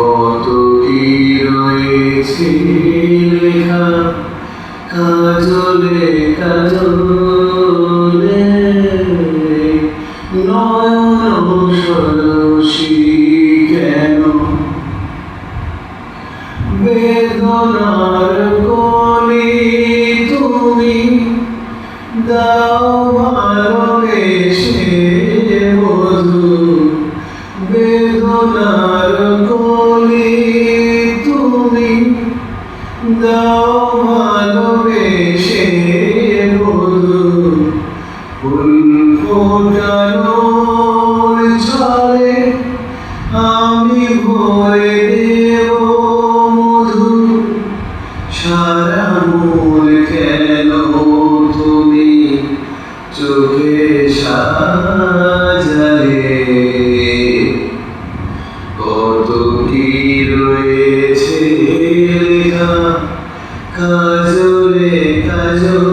কত কি রয়েছে লেখা কাজলে কাজলে। নয়ন সরসী কেন? বেদনার কলি তুমি দাও ভালোবেসে মধু দাও ভালোবেসে মধু ফুল ফোটানোর ছলে আমি ভরে মধু সারা মন কেন তুমি চোখে সাজালে? কত কি রয়েছে রেজাল্ট